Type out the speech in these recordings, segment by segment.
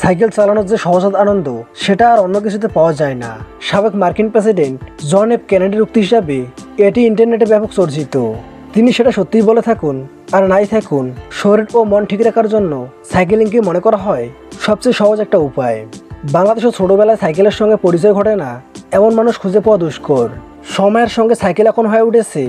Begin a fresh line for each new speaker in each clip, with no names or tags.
Cycle চালানোর যে সহজাত আনন্দ, সেটা আর অন্য কিছুতে পাওয়া যায় না। সাবেক মার্কিন প্রেসিডেন্ট জন এফ কেনেডির উক্তি হিসাবে এটি ইন্টারনেটে ব্যাপক চর্চিত। তিনি সেটা সত্যিই বলে থাকুন আর নাই থাকুন, শরীর ও মন ঠিক রাখার জন্য সাইকেলিংকে মনে করা হয় সবচেয়ে সহজ একটা উপায়। বাংলাদেশও ছোটবেলায় সাইকেলের সঙ্গে পরিচয় ঘটে না, এমন মানুষ খুঁজে পাওয়া দুষ্কর। সময়ের সঙ্গে সাইকেল এখন হয়ে উঠেছে,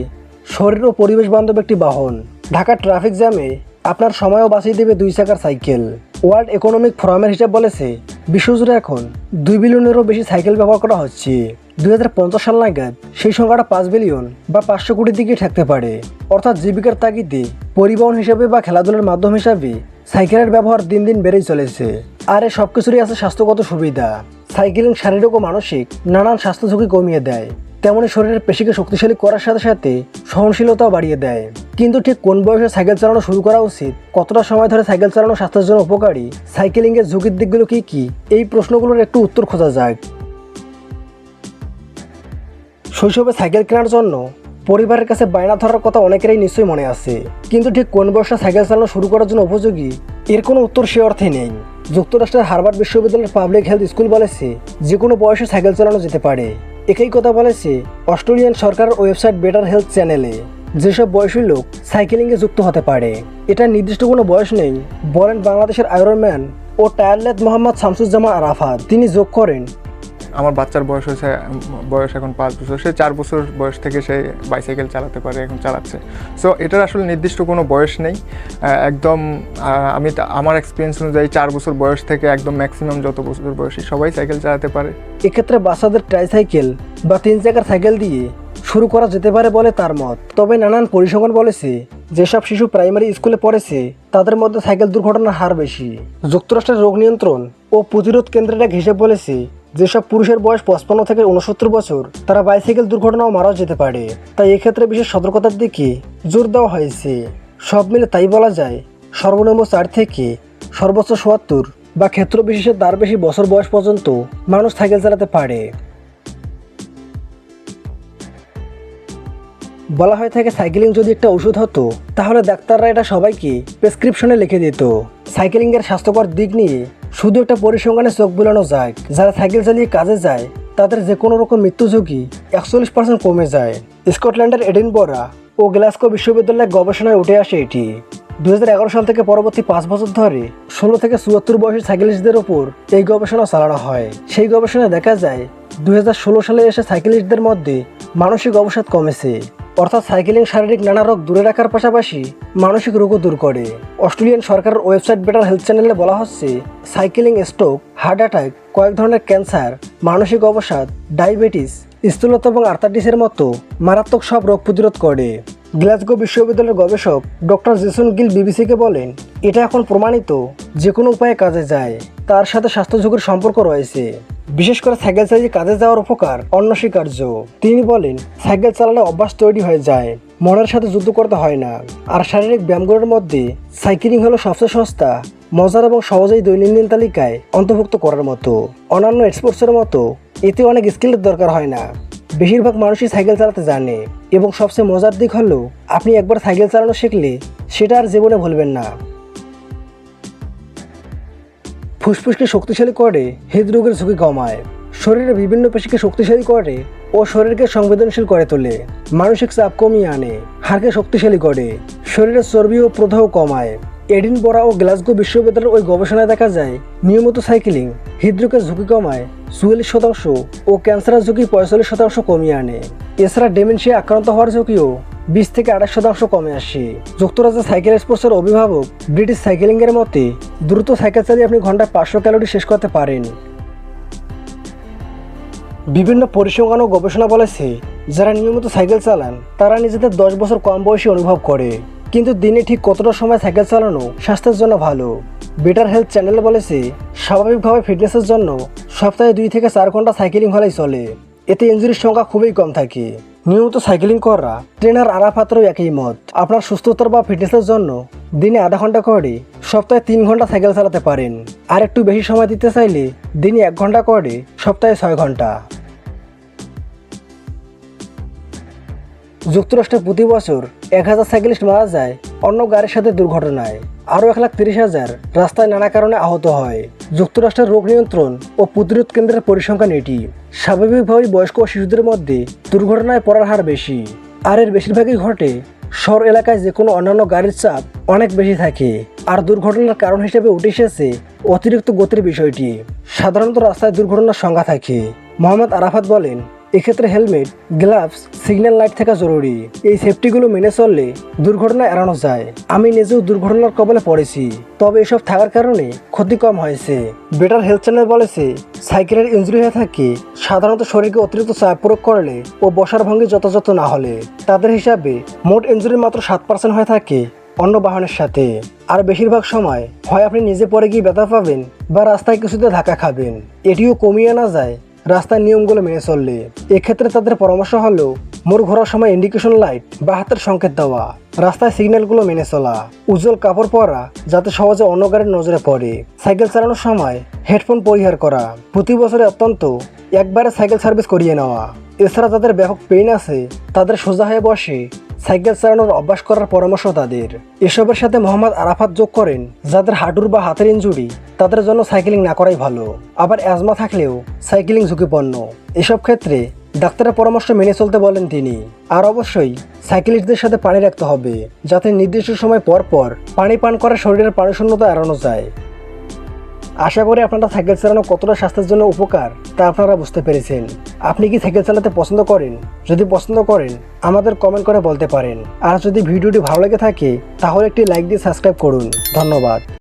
শরীর ও পরিবেশ বান্ধব একটি বাহন। ঢাকার ট্রাফিক জ্যামে আপনার সময়ও বাঁচিয়ে দেবে দুই চাকার সাইকেল। ওয়ার্ল্ড ইকোনমিক ফোরামের হিসাব বলেছে বিশ্বজুড়ে এখন দুই বিলিয়নেরও বেশি সাইকেল ব্যবহার করা হচ্ছে। দুই হাজার পঞ্চাশ সাল নাগাদ সেই সংখ্যাটা পাঁচ বিলিয়ন বা পাঁচশো কোটির দিকে থাকতে পারে। অর্থাৎ জীবিকার তাগিদে পরিবহন হিসাবে বা খেলাধুলার মাধ্যম হিসাবে সাইকেলের ব্যবহার দিন দিন বেড়েই চলেছে। আর এই সব কিছুরই আছে স্বাস্থ্যগত সুবিধা। সাইকেলিং শারীরিক ও মানসিক নানান স্বাস্থ্য ঝুঁকি কমিয়ে দেয়। তেমনি শরীরের পেশিকে শক্তিশালী করার সাথে সাথে সহনশীলতাও বাড়িয়ে দেয়। কিন্তু ঠিক কোন বয়সে সাইকেল চালানো শুরু করা উচিত? কতটা সময় ধরে সাইকেল চালানো স্বাস্থ্যের জন্য উপকারী? সাইকেলিংয়ের ঝুঁকির দিকগুলো কি কি? এই প্রশ্নগুলোর একটু উত্তর খোঁজা যাক। শৈশবে সাইকেল কেনার জন্য পরিবারের কাছে বায়না ধরার কথা অনেকেরই নিশ্চয়ই মনে আছে। কিন্তু ঠিক কোন বয়সে সাইকেল চালানো শুরু করার জন্য উপযোগী? এর কোনো উত্তর সে অর্থে নেই। যুক্তরাষ্ট্রের হার্ভার্ড বিশ্ববিদ্যালয়ের পাবলিক হেলথ স্কুল বলেছে, যে কোনো বয়সে সাইকেল চালানো যেতে পারে। একই কথা বলেছে অস্ট্রেলিয়ান সরকারের ওয়েবসাইট বেটার হেলথ চ্যানেলে। যেসব বয়সী লোক সাইকেলিংয়ে যুক্ত হতে পারে, এটা নির্দিষ্ট কোনো বয়স নেই বলেন বাংলাদেশের আয়রনম্যান ও টায়ারলেদ মোহাম্মদ শামসুজ্জামান আরাফাত। তিনি যোগ করেন
আমার বাচ্চার বয়স হয়েছে, বয়স এখন পাঁচ বছর। সে চার বছর বয়স থেকে সে বাইসাইকেল চালাতে পারে, এখন চালাচ্ছে। সো এটার আসলে নির্দিষ্ট কোনো বয়স নেই। একদম আমি আমার এক্সপিরিয়েন্স অনুযায়ী চার বছর বয়স থেকে একদম ম্যাক্সিমাম যত বছর বয়সী সবাই সাইকেল চালাতে পারে।
এক্ষেত্রে বাচ্চাদের ট্রাইসাইকেল বা তিন চাকার সাইকেল দিয়ে শুরু করা যেতে পারে বলে তার মত। তবে নানান পরিসংখ্যান বলেছে, যেসব শিশু প্রাইমারি স্কুলে পড়েছে, তাদের মধ্যে সাইকেল দুর্ঘটনার হার বেশি। যুক্তরাষ্ট্রের রোগ নিয়ন্ত্রণ ও প্রতিরোধ কেন্দ্রের এক হিসেব বলেছে যেসব পুরুষের বয়স পঁচপান্ন থেকে উনসত্তর বছর, তারা বাইসাইকেল দুর্ঘটনাও মারাও যেতে পারে। তাই এক্ষেত্রে বিশেষ সতর্কতার দিকে জোর দেওয়া হয়েছে। সব মিলে তাই বলা যায়, সর্বনিম্ন চার থেকে সর্বোচ্চ সোয়াত্তর বা ক্ষেত্র বিশেষে তার বেশি বছর বয়স পর্যন্ত মানুষ সাইকেল চালাতে পারে। বলা হয়ে থাকে, সাইকেলিং যদি একটা ওষুধ হতো, তাহলে ডাক্তাররা এটা সবাইকে প্রেসক্রিপশনে লিখে দিত। সাইকেলিংয়ের স্বাস্থ্যকর দিক নিয়ে শুধু একটা পরিসংখ্যানে চোখ বোলানো যায়। যারা সাইকেল চালিয়ে কাজে যায়, তাদের যে কোনো রকম মৃত্যু ঝুঁকি একচল্লিশ পার্সেন্ট কমে যায়। স্কটল্যান্ডের এডিনবরা ও গ্লাসকো বিশ্ববিদ্যালয়ের গবেষণায় উঠে আসে এটি। দুই হাজার এগারো সাল থেকে পরবর্তী পাঁচ বছর ধরে ষোলো থেকে চুয়াত্তর বয়সী সাইকেলিস্টদের ওপর এই গবেষণা চালানো হয়। সেই গবেষণায় দেখা যায়, দুই হাজার ষোলো সালে এসে সাইকেলিস্টদের মধ্যে মানসিক অবসাদ কমেছে। অর্থাৎ সাইকেলিং শারীরিক নানা রোগ দূরে রাখার পাশাপাশি মানসিক রোগও দূর করে। অস্ট্রেলিয়ান সরকারের ওয়েবসাইট বেটার হেলথ চ্যানেলে বলা হচ্ছে, সাইকেলিং স্ট্রোক, হার্ট অ্যাটাক, কয়েক ধরনের ক্যান্সার, মানসিক অবসাদ, ডায়াবেটিস, স্থূলতা এবং আর্থাইটিসের মতো মারাত্মক সব রোগ প্রতিরোধ করে। গ্লাসগো বিশ্ববিদ্যালয়ের গবেষক ডক্টর জেসন গিল বিবিসিকে বলেন, এটা এখন প্রমাণিত যে কোনো উপায়ে কাজে যায়। তার সাথে স্বাস্থ্য ঝুঁকির সম্পর্ক রয়েছে। বিশেষ করে সাইকেল চালিয়ে কাজে যাওয়ার উপকার অন্যস্বীকার্য তিনি বলেন, সাইকেল চালালে অভ্যাস তৈরি হয়ে যায়, মনের সাথে যুদ্ধ করতে হয় না। আর শারীরিক ব্যায়ামগুলোর মধ্যে সাইকেলিং হলো সবচেয়ে সস্তা, মজার এবং সহজেই দৈনন্দিন তালিকায় অন্তর্ভুক্ত করার মতো। অন্যান্য স্পোর্টসের মতো, এতে অনেক স্কিলের দরকার হয় না। বেশিরভাগ মানুষই সাইকেল চালাতে জানে এবং সবচেয়ে মজার দিক হলো, আপনি একবার সাইকেল চালানো শিখলে সেটা আর জীবনে ভুলবেন না। ফুসফুসকে শক্তিশালী করে, হৃদরোগের ঝুঁকি কমায়। শরীরের বিভিন্ন পেশিকে শক্তিশালী করে ও শরীরকে সংবেদনশীল করে তোলে। মানসিক চাপ কমিয়ে আনে, হাড়কে শক্তিশালী করে। শরীরের চর্বি ও প্রদাহ কমায়। এডিনবরা ও গ্লাসগো বিশ্ববিদ্যালয়ের ওই গবেষণায় দেখা যায়, নিয়মিত সাইকেলিং, হৃদরোগের ঝুঁকি কমায়, চুয়াল্লিশ শতাংশ ও ক্যান্সারের ঝুঁকি পঁয়তাল্লিশ শতাংশ কমিয়ে আনে। এছাড়া ডেমেনশিয়া আক্রান্ত হওয়ার ঝুঁকিও বিশ থেকে আঠাশ শতাংশ কমে আসে। যুক্তরাজ্যের সাইকেল স্পোর্টসের অভিভাবক ব্রিটিশ সাইকেলিংয়ের মতে, দ্রুত সাইকেল চালিয়ে আপনি ঘন্টায় পাঁচশো ক্যালোরি শেষ করতে পারেন। বিভিন্ন পরিসংখ্যান ও গবেষণা বলেছে, যারা নিয়মিত সাইকেল চালান, তারা নিজেদের দশ বছর কম বয়সী অনুভব করে। কিন্তু দিনে ঠিক কতটা সময় সাইকেল চালানো স্বাস্থ্যের জন্য ভালো? বেটার হেলথ চ্যানেল বলেছে, স্বাভাবিকভাবে ফিটনেসের জন্য সপ্তাহে দুই থেকে চার ঘণ্টা সাইকেলিং হলেই চলে। এতে ইঞ্জুরির সংখ্যা খুবই কম থাকে। নিয়মিত সাইকেলিং করা, ট্রেনার আরাফাতেরও একই মত। আপনার সুস্থতার বা ফিটনেসের জন্য দিনে আধা ঘণ্টা করে সপ্তাহে তিন ঘণ্টা সাইকেল চালাতে পারেন। আর একটু বেশি সময় দিতে চাইলে দিনে এক ঘণ্টা করে সপ্তাহে ছয় ঘণ্টা। যুক্তরাষ্ট্রে প্রতি বছর এক হাজার সাইকেলিস্ট মারা যায় অন্য গাড়ির সাথে দুর্ঘটনায়। আরও এক লাখ তিরিশ হাজার রাস্তায় নানা কারণে আহত হয়। যুক্তরাষ্ট্রের রোগ নিয়ন্ত্রণ ও প্রতিরোধ কেন্দ্রের পরিসংখ্যান এটি স্বাভাবিকভাবেই বয়স্ক ও শিশুদের মধ্যে দুর্ঘটনায় পড়ার হার বেশি। আর এর বেশিরভাগই ঘটে শহর এলাকায় যে কোনো অন্যান্য গাড়ির চাপ অনেক বেশি থাকে। আর দুর্ঘটনার কারণ হিসেবে উঠে এসেছে অতিরিক্ত গতির বিষয়টি। সাধারণত রাস্তায় দুর্ঘটনার সংখ্যা থাকে। মোহাম্মদ আরাফাত বলেন এক্ষেত্রে হেলমেট, গ্লাভস সিগন্যাল লাইট থাকা জরুরি। এই সেফটিগুলো মেনে চললে দুর্ঘটনা এড়ানো যায়। আমি নিজেও দুর্ঘটনার কবলে পড়েছি। তবে এসব থাকার কারণে ক্ষতি কম হয়েছে। বেটার হেলথ চ্যানেল বলেছে, সাইকেলের ইঞ্জুরি হয়ে থাকে, সাধারণত শরীরকে অতিরিক্ত চাপ প্রয়োগ করলে ও বসার ভঙ্গি যথাযথ না হলে। তাদের হিসাবে, মোট ইঞ্জুরি মাত্র সাত পার্সেন্ট হয়ে থাকে অন্য বাহনের সাথে। আর বেশিরভাগ সময় হয় আপনি নিজে পরে গিয়ে ব্যথা পাবেন বা রাস্তায় কিছুতে ধাক্কা খাবেন। এটিও কমিয়ে আনা যায় রাস্তার নিয়মগুলো মেনে চললে এক্ষেত্রে তাদের পরামর্শ হলো মোড় ঘোরার সময় ইন্ডিকেশন লাইট বা হাতের সংকেত দেওয়া। রাস্তায় সিগন্যালগুলো মেনে চলা। উজ্জ্বল কাপড় পরা, যাতে সহজে অন্য গাড়ির নজরে পড়ে। সাইকেল চালানোর সময় হেডফোন পরিহার করা। প্রতি বছরে অত্যন্ত একবারে সাইকেল সার্ভিস করিয়ে নেওয়া। এছাড়া যাদের ব্যাপক পেইন আছে, তাদের সোজা হয়ে বসে সাইকেল চালানোর অভ্যাস করার পরামর্শ তাদের। এসবের সাথে মোহাম্মদ আরাফাত যোগ করেন, যাদের হাঁটুর বা হাতের ইঞ্জুরি তাদের জন্য সাইকেলিং না করাই ভালো। আবার অ্যাজমা থাকলেও সাইকেলিং ঝুঁকিপূর্ণ। এসব ক্ষেত্রে ডাক্তারের পরামর্শ মেনে চলতে বলেন তিনি। আর অবশ্যই সাইকেলিস্টদের সাথে পানি রাখতে হবে, যাতে নির্দিষ্ট সময় পর পর পানি পান করে শরীরের পানি শূন্যতা এড়ানো যায়। আশা করি আপনারা সাইকেল চালানো কতটা স্বাস্থ্যের জন্য উপকার, তা আপনারা বুঝতে পেরেছেন। আপনি কি সাইকেল চালাতে পছন্দ করেন? যদি পছন্দ করেন, আমাদের কমেন্ট করে বলতে পারেন। আর যদি ভিডিওটি ভালো লেগে থাকে, তাহলে একটি লাইক দিয়ে সাবস্ক্রাইব করুন। ধন্যবাদ।